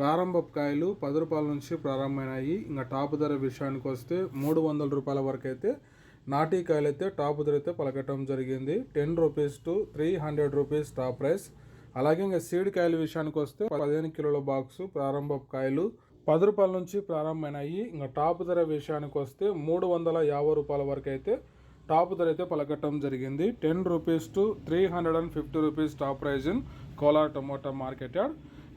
ప్రారంభ కాయలు పది రూపాయల నుంచి ప్రారంభమైనాయి. ఇంకా టాప్ ధర విషయానికి వస్తే మూడు వందల రూపాయల వరకు అయితే నాటీ కాయలు అయితే టాప్ ధర అయితే పలకటం జరిగింది. Ten rupees to three hundred rupees top price. అలాగే ఇంకా సీడ్ కాయల విషయానికి వస్తే పదిహేను కిలోల బాక్స్ ప్రారంభ కాయలు పది రూపాయల నుంచి ప్రారంభమైనాయి. ఇంకా టాప్ ధర విషయానికి వస్తే మూడు వందల యాభై రూపాయల వరకు అయితే టాప్ ధర అయితే పలకటం జరిగింది. Ten rupees to three hundred and fifty rupees top price in Kolar tomato market yard.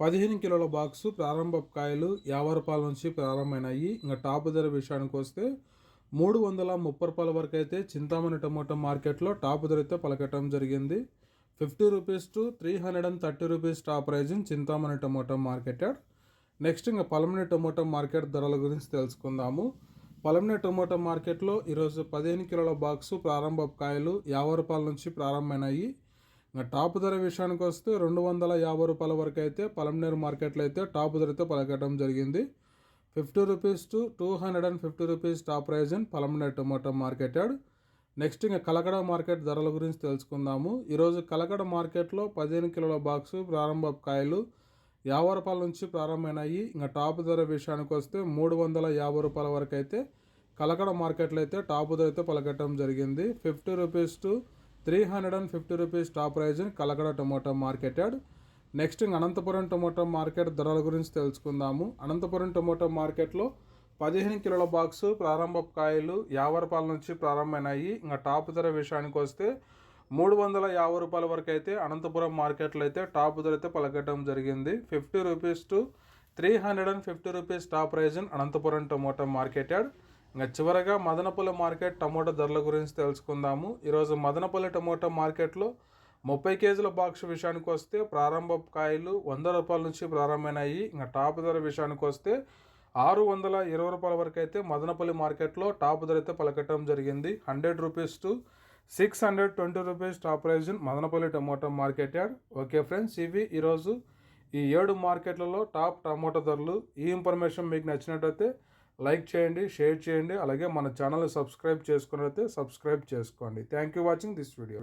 పదిహేను కిలోల బాక్సు ప్రారంభ కాయలు యాభై రూపాయల నుంచి ప్రారంభమైనాయి. ఇంకా టాప్ ధర విషయానికి వస్తే మూడు వందల ముప్పై రూపాయల వరకు అయితే చింతామణి టమోటా మార్కెట్లో టాప్ ధర అయితే పలకటం జరిగింది. Fifty rupees to three hundred and thirty rupees top prize in Chintamani tomato market next ఇంకా పలమని టమోటా మార్కెట్ ధరల గురించి తెలుసుకుందాము. పలమని టమోటా మార్కెట్లో ఈరోజు పదిహేను కిలోల బాక్సు ప్రారంభ కాయలు యాభై రూపాయల నుంచి ప్రారంభమైనాయి. ఇంకా టాప్ ధర విషయానికి వస్తే రెండు వందల యాభై రూపాయల వరకు అయితే పలంనేరు మార్కెట్లో అయితే టాప్ ధరతో పలకటం జరిగింది. Fifty rupees to two hundred and fifty rupees top prize in Palamaner tomato market next ఇంకా కలకడ మార్కెట్ ధరల గురించి తెలుసుకుందాము. ఈరోజు కలకడ మార్కెట్లో పదిహేను కిలోల బాక్సు ప్రారంభ కాయలు యాభై రూపాయల నుంచి ప్రారంభమైనాయి. ఇంకా టాప్ ధర విషయానికి వస్తే మూడు వందల యాభై రూపాయల వరకు అయితే కలకడ మార్కెట్లో అయితే టాప్ ధర అయితే పలకటం జరిగింది. Fifty rupees to three hundred and fifty rupees top prize Kalakada tomato market yard next Anantapuram tomato market ధరల గురించి తెలుసుకుందాము. అనంతపురం టొమాటో మార్కెట్లో పదిహేను కిలోల బాక్సు ప్రారంభ కాయలు యాభై రూపాయల నుంచి ప్రారంభమైనాయి. ఇంకా టాప్ ధర విషయానికి వస్తే మూడు వందల యాభై రూపాయల వరకు అయితే అనంతపురం మార్కెట్లో అయితే టాప్ ధర అయితే పలకటం జరిగింది. Fifty rupees to three hundred and fifty rupees top prize Anantapuram tomato market yard ఇంకా చివరగా మదనపల్లి మార్కెట్ టమోటా ధరల గురించి తెలుసుకుందాము. ఈరోజు మదనపల్లి టమోటా మార్కెట్లో ముప్పై కేజీల బాక్స్ విషయానికి వస్తే ప్రారంభ కాయలు వంద రూపాయల నుంచి ప్రారంభమైనాయి. ఇంకా టాప్ ధర విషయానికి వస్తే ఆరు వందల ఇరవై రూపాయల వరకు అయితే మదనపల్లి మార్కెట్లో టాప్ ధర అయితే పలకటం జరిగింది. Hundred rupees to six hundred twenty rupees top prize Madanapalle tomato market yard. Okay friends ఇవి ఈరోజు ఈ ఏడు మార్కెట్లలో టాప్ టమోటా ధరలు. ఈ ఇన్ఫర్మేషన్ మీకు నచ్చినట్టయితే లైక్ చేయండి షేర్ చేయండి అలాగే మన ఛానల్ సబ్స్క్రైబ్ చేసుకున్నట్లయితే సబ్స్క్రైబ్ చేసుకోండి. Thank you watching this video.